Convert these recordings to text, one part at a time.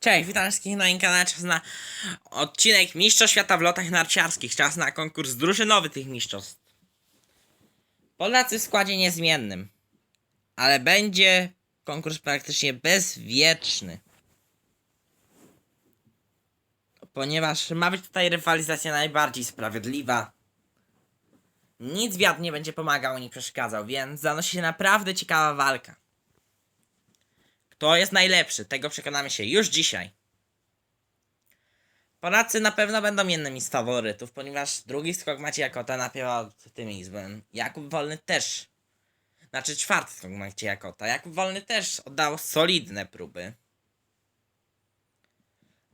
Cześć, witam wszystkich na moim kanale. Czas na odcinek Mistrzostw Świata w lotach narciarskich. Czas na konkurs drużynowy tych mistrzostw. Polacy w składzie niezmiennym. Ale będzie konkurs praktycznie bezwieczny. Ponieważ ma być tutaj rywalizacja najbardziej sprawiedliwa. Nic wiatr nie będzie pomagał ani przeszkadzał, więc zanosi się naprawdę ciekawa walka. Kto jest najlepszy? Tego przekonamy się już dzisiaj. Polacy na pewno będą jednymi z faworytów, ponieważ drugi skok Macieja Kota napiewał tym izbem. Jakub Wolny też. Znaczy czwarty skok Macieja Kota. Jakub Wolny też oddał solidne próby.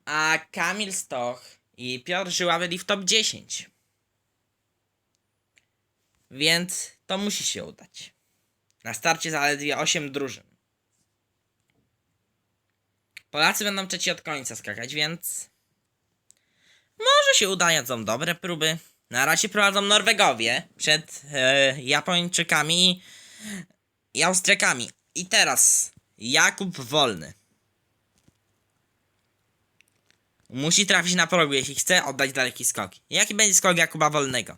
A Kamil Stoch i Piotr Żyła byli w top 10. Więc to musi się udać. Na starcie zaledwie 8 drużyn. Polacy będą trzeci od końca skakać, więc może się uda, są dobre próby. Na razie prowadzą Norwegowie przed e, Japończykami i Austriakami. I teraz Jakub Wolny. Musi trafić na progu, jeśli chce oddać daleki skok. Jaki będzie skok Jakuba Wolnego?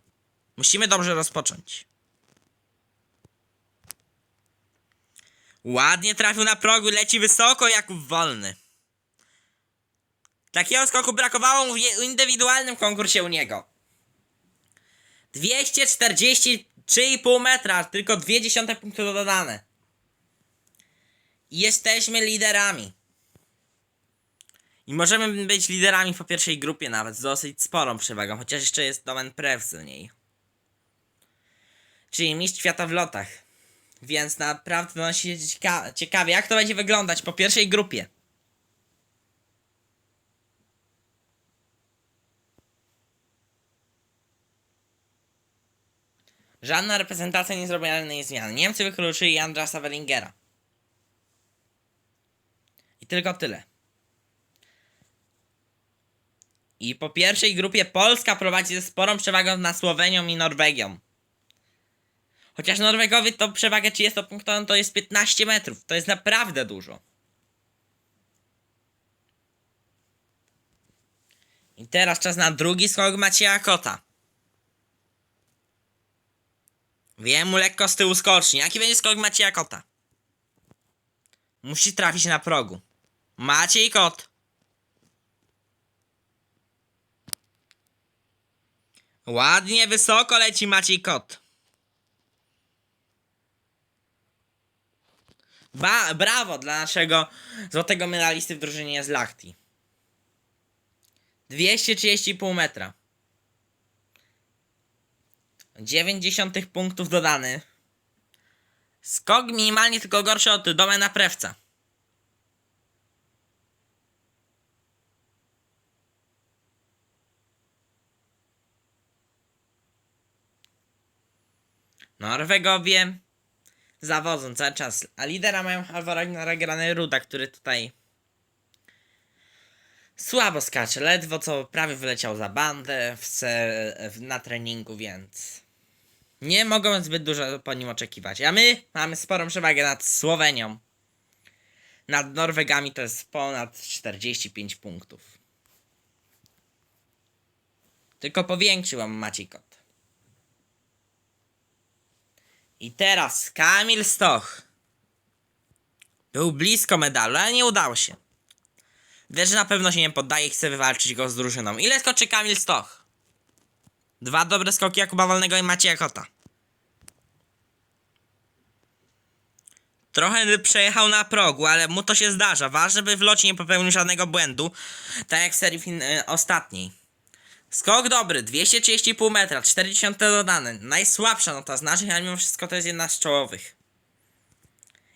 Musimy dobrze rozpocząć. Ładnie trafił na progu, leci wysoko Jakub Wolny. Takiego skoku brakowało mu w indywidualnym konkursie u niego. 243,5 metra, tylko 0,2 punktu dodane. Jesteśmy liderami. I możemy być liderami po pierwszej grupie nawet, z dosyć sporą przewagą, chociaż jeszcze jest Domen Prew z niej. Czyli mistrz świata w lotach. Więc naprawdę donosi się cieka- ciekawie, jak to będzie wyglądać po pierwszej grupie. Żadna reprezentacja nie zrobiła żadnej zmiany. Niemcy wykluczyli Andrasa Wellingera. I tylko tyle. I po pierwszej grupie Polska prowadzi ze sporą przewagą nad Słowenią i Norwegią. Chociaż Norwegowie to przewagę 30-punktową to jest 15 metrów. To jest naprawdę dużo. I teraz czas na drugi skok Macieja Kota. Wiem mu lekko z tyłu skoczni. Jaki będzie skok Macieja Kota? Musi trafić na progu. Maciej Kot. Ładnie wysoko leci Maciej Kot. Ba brawo dla naszego złotego medalisty w drużynie z Lachti. 230,5 metra. 90 punktów dodany. Skok minimalnie tylko gorszy od domena prewca. Norwegowie zawodzą cały czas, a lidera mają Halvora Grany Ruda, który tutaj słabo skacze, ledwo co prawie wyleciał za bandę w, na treningu, więc nie mogą zbyt dużo po nim oczekiwać. A my mamy sporą przewagę nad Słowenią. Nad Norwegami to jest ponad 45 punktów. Tylko powiększył wam Maciej Kot. I teraz Kamil Stoch. Był blisko medalu, ale nie udało się. Że na pewno się nie poddaje i chce wywalczyć go z drużyną. Ile skoczy Kamil Stoch? Dwa dobre skoki Jakuba Wolnego i Macieja Kota. Trochę przejechał na progu, ale mu to się zdarza. Ważne, by w locie nie popełnił żadnego błędu, tak jak w serii fin- y, ostatniej. Skok dobry, 230,5 metra, 40 dodane. Najsłabsza nota z naszych, ale mimo wszystko to jest jedna z czołowych.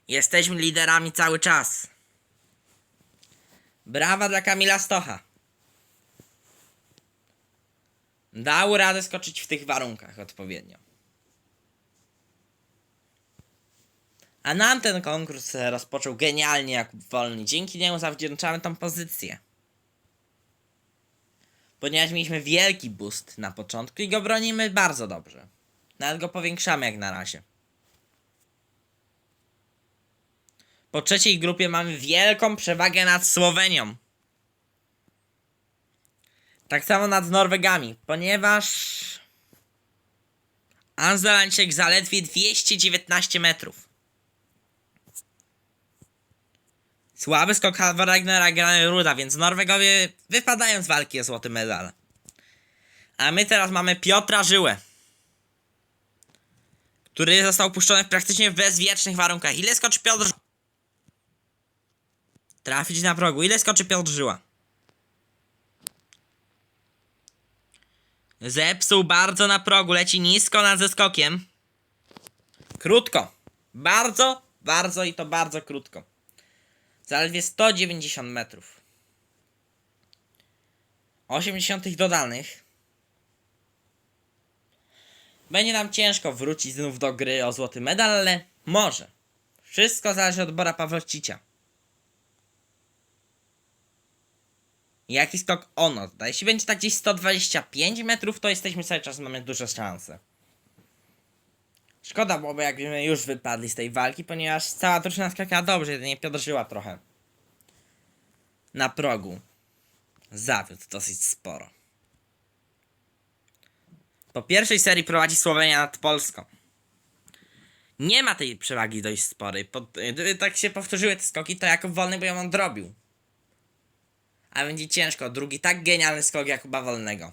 Jesteśmy liderami cały czas. Brawa dla Kamila Stocha. Dał radę skoczyć w tych warunkach odpowiednio. A nam ten konkurs rozpoczął genialnie Jakub Wolny. Dzięki niemu zawdzięczamy tą pozycję. Ponieważ mieliśmy wielki boost na początku i go bronimy bardzo dobrze. Nawet go powiększamy jak na razie. Po trzeciej grupie mamy wielką przewagę nad Słowenią. Tak samo nad Norwegami, ponieważ Anzelańczyk zaledwie 219 metrów. Słaby skok Ragnara Grany Ruda, więc Norwegowie wypadają z walki o złoty medal. A my teraz mamy Piotra Żyłę, który został puszczony w praktycznie bezwiecznych warunkach. Ile skoczy Piotr Trafić na progu. Ile skoczy Piotr Żyła? Zepsuł bardzo na progu, leci nisko nad zeskokiem. Krótko. Bardzo, bardzo i to bardzo krótko. Zaledwie 190 metrów. 80 dodanych. Będzie nam ciężko wrócić znów do gry o złoty medal, ale może. Wszystko zależy od Bora Pawlocicia. Jaki skok on odda? Jeśli będzie tak gdzieś 125 metrów, to jesteśmy cały czas, mamy duże szanse. Szkoda byłoby, jakbyśmy już wypadli z tej walki, ponieważ cała drużyna skakała dobrze, jedynie Piotr Żyła trochę. Na progu. Zawiódł dosyć sporo. Po pierwszej serii prowadzi Słowenia nad Polską. Nie ma tej przewagi dość sporej. Po, gdyby tak się powtórzyły te skoki, to Jakub Wolny by ją odrobił. A będzie ciężko. Drugi tak genialny skok Jakuba Wolnego.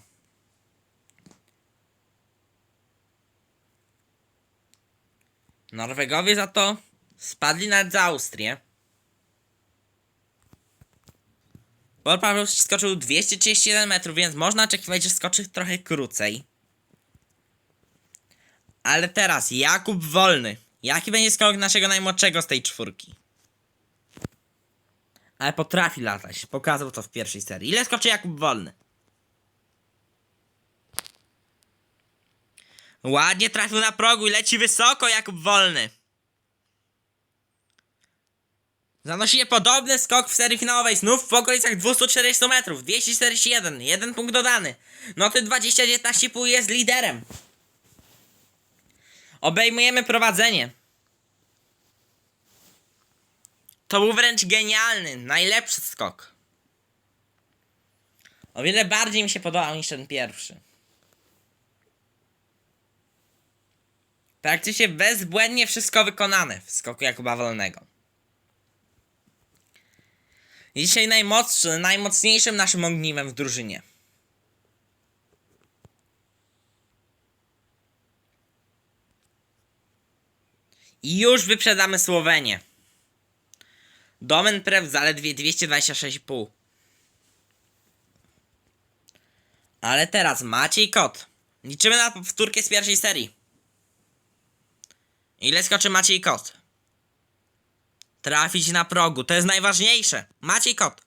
Norwegowie za to spadli nawet za Austrię. Bor Paweł skoczył 231 metrów, więc można oczekiwać, że skoczy trochę krócej. Ale teraz Jakub Wolny. Jaki będzie skok naszego najmłodszego z tej czwórki? Ale potrafi latać. Pokazał to w pierwszej serii. Ile skoczy Jakub Wolny? Ładnie trafił na progu i leci wysoko Jakub Wolny. Zanosi je podobny skok w serii finałowej, znów w okolicach 240 metrów, 241, jeden punkt dodany. Noty 20-19,5 jest liderem. Obejmujemy prowadzenie. To był wręcz genialny, najlepszy skok. O wiele bardziej mi się podobał niż ten pierwszy. Praktycznie bezbłędnie wszystko wykonane w skoku Jakuba Wolnego. Dzisiaj najmocny, najmocniejszym naszym ogniwem w drużynie. I już wyprzedamy Słowenię. Domen Prew zaledwie 226,5. Ale teraz Maciej Kot. Liczymy na powtórkę z pierwszej serii. Ile skoczy Maciej Kot? Trafić na progu, to jest najważniejsze. Maciej Kot.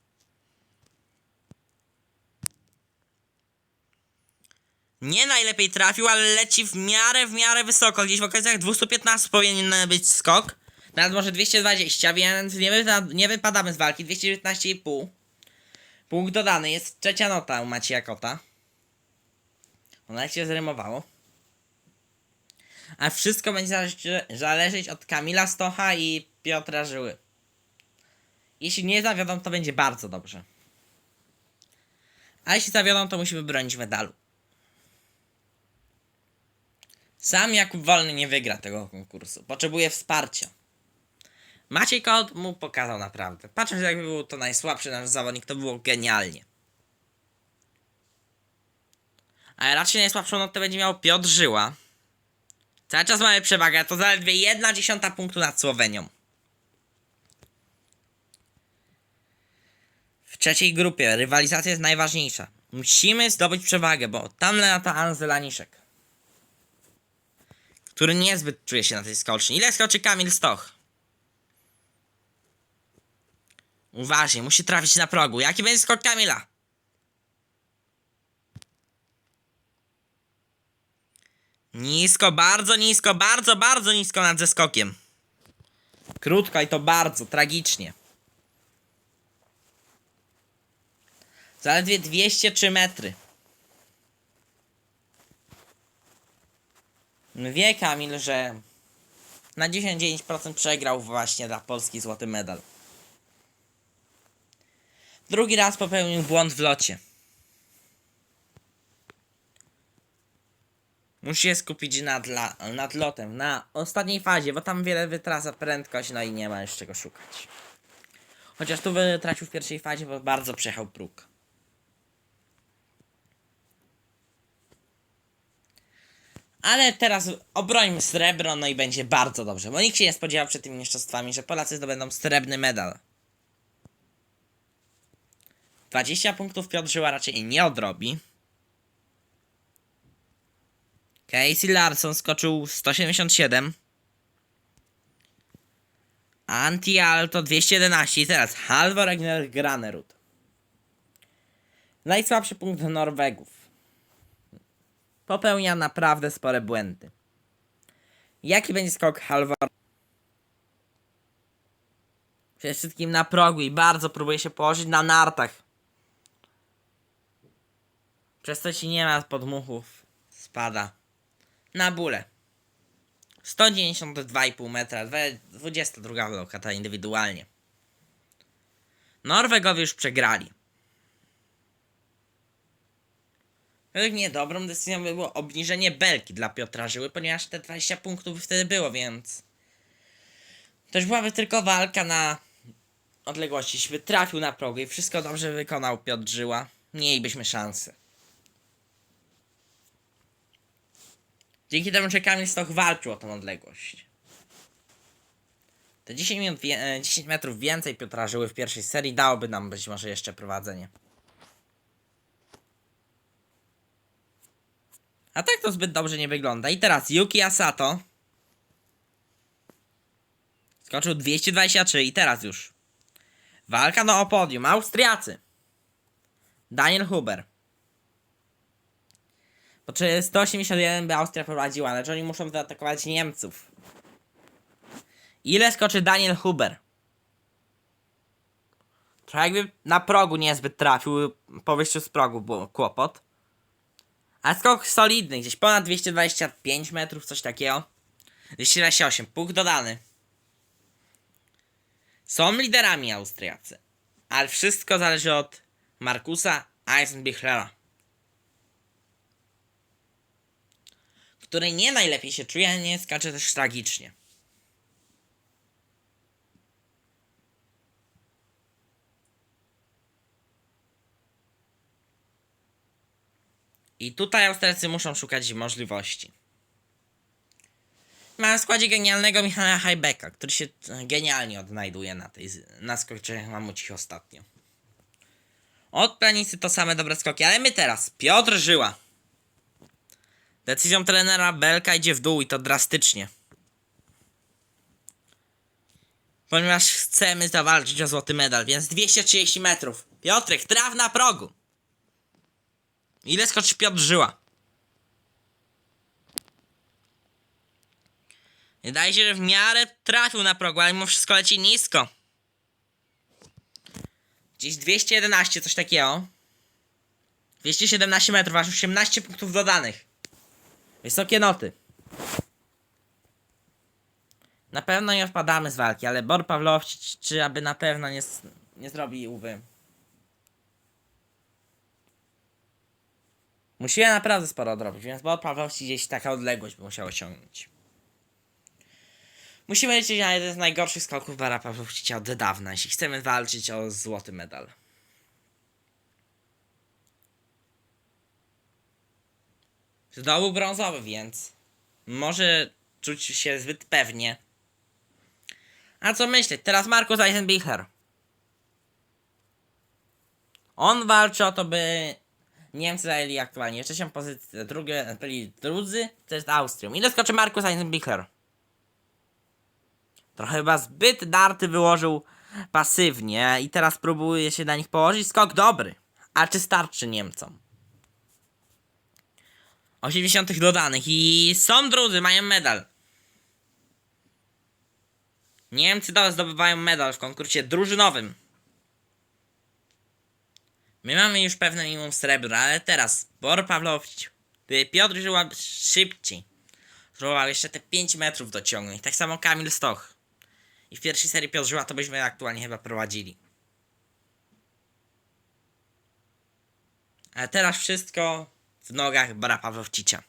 Nie najlepiej trafił, ale leci w miarę, w miarę wysoko. Gdzieś w okolicach 215 powinien być skok. Nawet może 220, więc nie, wypa nie wypadamy z walki. 219,5. Punkt dodany. Jest trzecia nota u Macieja Kota. Ona się zrymowało. A wszystko będzie zależeć od Kamila Stocha i Piotra Żyły. Jeśli nie zawiodą, to będzie bardzo dobrze. A jeśli zawiodą, to musimy bronić medalu. Sam Jakub Wolny nie wygra tego konkursu. Potrzebuje wsparcia. Maciej Kot mu pokazał naprawdę. Patrząc jakby był to najsłabszy nasz zawodnik, to było genialnie. Ale raczej najsłabszą notę będzie miał Piotr Żyła. Cały czas mamy przewagę, to zaledwie 1 dziesiąta punktu nad Słowenią. W trzeciej grupie rywalizacja jest najważniejsza. Musimy zdobyć przewagę, bo tam lata Anzel Aniszek. Który niezbyt czuje się na tej skoczni. Ile skoczy Kamil Stoch? Uważnie, musi trafić na progu. Jaki będzie skok Kamila? Nisko, bardzo nisko, bardzo, bardzo nisko nad zeskokiem. Krótko i to bardzo, tragicznie. Zaledwie 203 metry. Wie Kamil, że na 99% przegrał właśnie dla Polski złoty medal. Drugi raz popełnił błąd w locie. Musi się skupić nad, la, nad lotem, na ostatniej fazie, bo tam wiele wytraca prędkość, no i nie ma już czego szukać. Chociaż tu wytracił w pierwszej fazie, bo bardzo przejechał próg. Ale teraz obrońmy srebro, no i będzie bardzo dobrze, bo nikt się nie spodziewał przed tymi mistrzostwami, że Polacy zdobędą srebrny medal. 20 punktów Piotr Żyła raczej nie odrobi. Casey Larson skoczył 177. Anti-Alto 211 i teraz Halvor Egner Granerud. Najsłabszy punkt Norwegów. Popełnia naprawdę spore błędy. Jaki będzie skok Halvor? Przede wszystkim na progu i bardzo próbuje się położyć na nartach. Przez to ci nie ma podmuchów. Spada. Na bóle. 192,5 metra, dwa- 22 lokata indywidualnie. Norwegowie już przegrali. Według mnie dobrą decyzją by było obniżenie belki dla Piotra Żyły, ponieważ te 20 punktów wtedy było, więc... To już byłaby tylko walka na odległości. Jeśli by trafił na progu i wszystko dobrze wykonał Piotr Żyła, mielibyśmy szansę. Dzięki temu, że Kamil Stoch walczył o tą odległość. Te 10, minut, wie- e, 10 metrów więcej Piotra Żyły w pierwszej serii dałoby nam być może jeszcze prowadzenie. A tak to zbyt dobrze nie wygląda. I teraz Yuki Asato. Skoczył 223 i teraz już. Walka no o podium. Austriacy. Daniel Huber. Bo czy 181 by Austria prowadziła, ale oni muszą zaatakować Niemców? Ile skoczy Daniel Huber? Trochę jakby na progu niezbyt trafił, po wyjściu z progu był kłopot. A skok solidny, gdzieś ponad 225 metrów, coś takiego. 228, punkt dodany. Są liderami Austriacy. Ale wszystko zależy od Markusa Eisenbichlera. Który nie najlepiej się czuje, nie skacze też tragicznie. I tutaj Austriacy muszą szukać możliwości. Ma w składzie genialnego Michała Hajbeka, który się e, genialnie odnajduje na tej na skoczeniach mamucich ostatnio. Od planicy to same dobre skoki, ale my teraz, Piotr Żyła. Decyzją trenera Belka idzie w dół i to drastycznie. Ponieważ chcemy zawalczyć o złoty medal, więc 230 metrów. Piotrek, traf na progu. Ile skoczy Piotr Żyła? Wydaje się, że w miarę trafił na progu, ale mimo wszystko leci nisko. Gdzieś 211, coś takiego. 217 metrów, aż 18 punktów dodanych. Wysokie noty. Na pewno nie odpadamy z walki, ale Bor Pawlowicz, czy aby na pewno nie, nie zrobi uwy. Musimy naprawdę sporo odrobić, więc Bor Pawlowicz gdzieś taka odległość by musiał osiągnąć. Musimy liczyć na jeden z najgorszych skoków Bara Pawlowicza od dawna, jeśli chcemy walczyć o złoty medal. Zdobył brązowy, więc może czuć się zbyt pewnie. A co myśleć? Teraz Markus Eisenbichler. On walczy o to, by Niemcy zajęli aktualnie trzecią pozycję, drugie, byli drudzy, to jest Austrią. Ile skoczy Markus Eisenbichler? Trochę chyba zbyt darty wyłożył pasywnie i teraz próbuje się na nich położyć. Skok dobry. A czy starczy Niemcom? 80 dodanych i są drudzy, mają medal. Niemcy do- zdobywają medal w konkursie drużynowym. My mamy już pewne minimum srebra, ale teraz Bor Pawlowicz, gdyby Piotr Żyła szybciej, spróbował jeszcze te 5 metrów dociągnąć. Tak samo Kamil Stoch. I w pierwszej serii Piotr Żyła to byśmy aktualnie chyba prowadzili. Ale teraz wszystko w nogach Bara Pawlowcicia.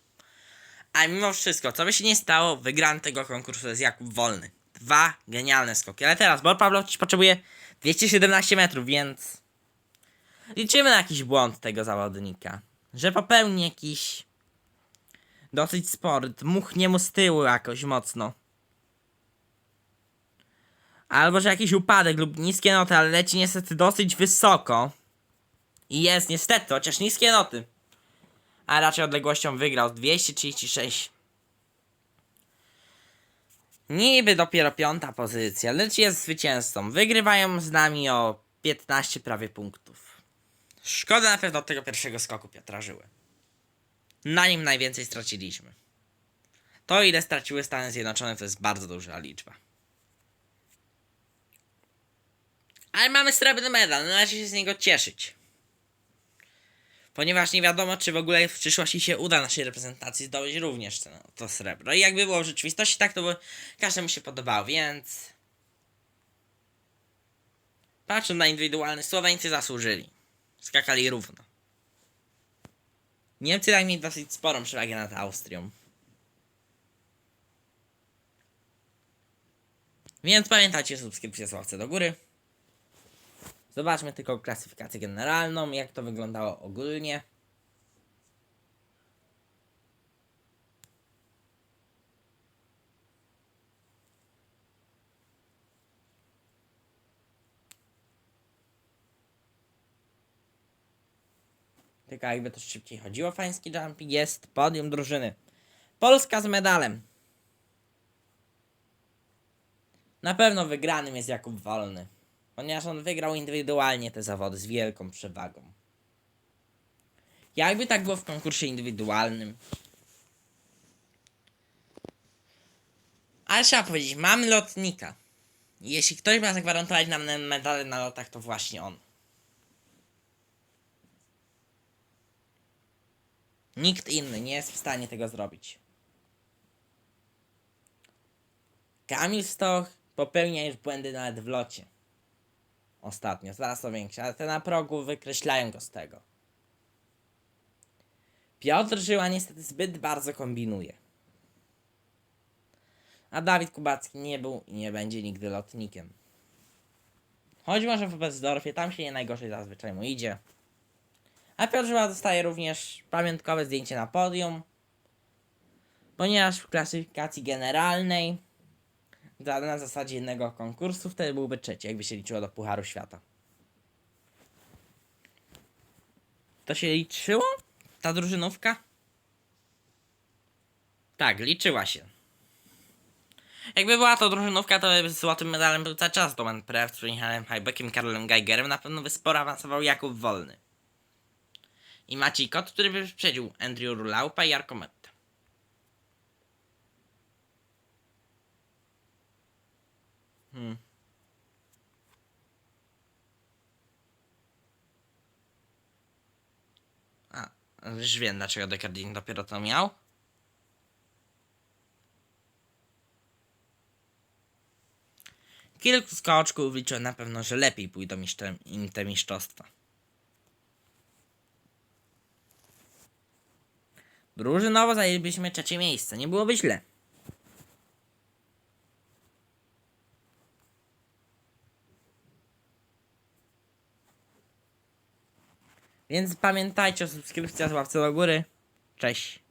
A mimo wszystko, co by się nie stało, wygrany tego konkursu jest Jakub Wolny. Dwa genialne skoki. Ale teraz Bor Pawlowicz potrzebuje 217 metrów, więc liczymy na jakiś błąd tego zawodnika. Że popełni jakiś dosyć spory, dmuchnie mu z tyłu jakoś mocno. Albo że jakiś upadek lub niskie noty, ale leci niestety dosyć wysoko. I jest niestety, chociaż niskie noty. A raczej odległością wygrał z 236. Niby dopiero piąta pozycja, lecz jest zwycięzcą. Wygrywają z nami o 15 prawie punktów. Szkoda na pewno tego pierwszego skoku Piotra Żyły. Na nim najwięcej straciliśmy. To ile straciły Stany Zjednoczone to jest bardzo duża liczba. Ale mamy srebrny medal, należy się z niego cieszyć. Ponieważ nie wiadomo, czy w ogóle w przyszłości się uda naszej reprezentacji zdobyć również to, srebro. I jakby było w rzeczywistości, tak to by każdemu się podobało, więc... Patrząc na indywidualny, Słoweńcy zasłużyli. Skakali równo. Niemcy tak mieli dosyć sporą przewagę nad Austrią. Więc pamiętajcie subskrypcję Sławce do góry. Zobaczmy tylko klasyfikację generalną, jak to wyglądało ogólnie. Tylko jakby to szybciej chodziło, fański jumping jest podium drużyny. Polska z medalem. Na pewno wygranym jest Jakub Wolny ponieważ on wygrał indywidualnie te zawody z wielką przewagą. Jakby tak było w konkursie indywidualnym. Ale trzeba powiedzieć, mamy lotnika. Jeśli ktoś ma zagwarantować nam medale na lotach, to właśnie on. Nikt inny nie jest w stanie tego zrobić. Kamil Stoch popełnia już błędy nawet w locie ostatnio, zaraz to większe, ale te na progu wykreślają go z tego. Piotr Żyła niestety zbyt bardzo kombinuje. A Dawid Kubacki nie był i nie będzie nigdy lotnikiem. Choć może w Bezdorfie, tam się nie najgorzej zazwyczaj mu idzie. A Piotr Żyła dostaje również pamiątkowe zdjęcie na podium, ponieważ w klasyfikacji generalnej za- na zasadzie jednego konkursu, wtedy byłby trzeci, jakby się liczyło do Pucharu Świata. To się liczyło? Ta drużynówka? Tak, liczyła się. Jakby była to drużynówka, to by z złotym medalem był cały czas Domen Prew Michałem Hajbekiem, Karolem Geigerem, na pewno by sporo awansował Jakub Wolny. I Maciej Kot, który by wyprzedził Andrew Rulaupa i Jarko Hmm. A, już wiem dlaczego Dekardin dopiero to miał. Kilku skoczków liczę na pewno, że lepiej pójdą im te mistrzostwa. Drużynowo zajęlibyśmy trzecie miejsce, nie byłoby źle. Więc pamiętajcie o subskrypcji łapce do góry. Cześć.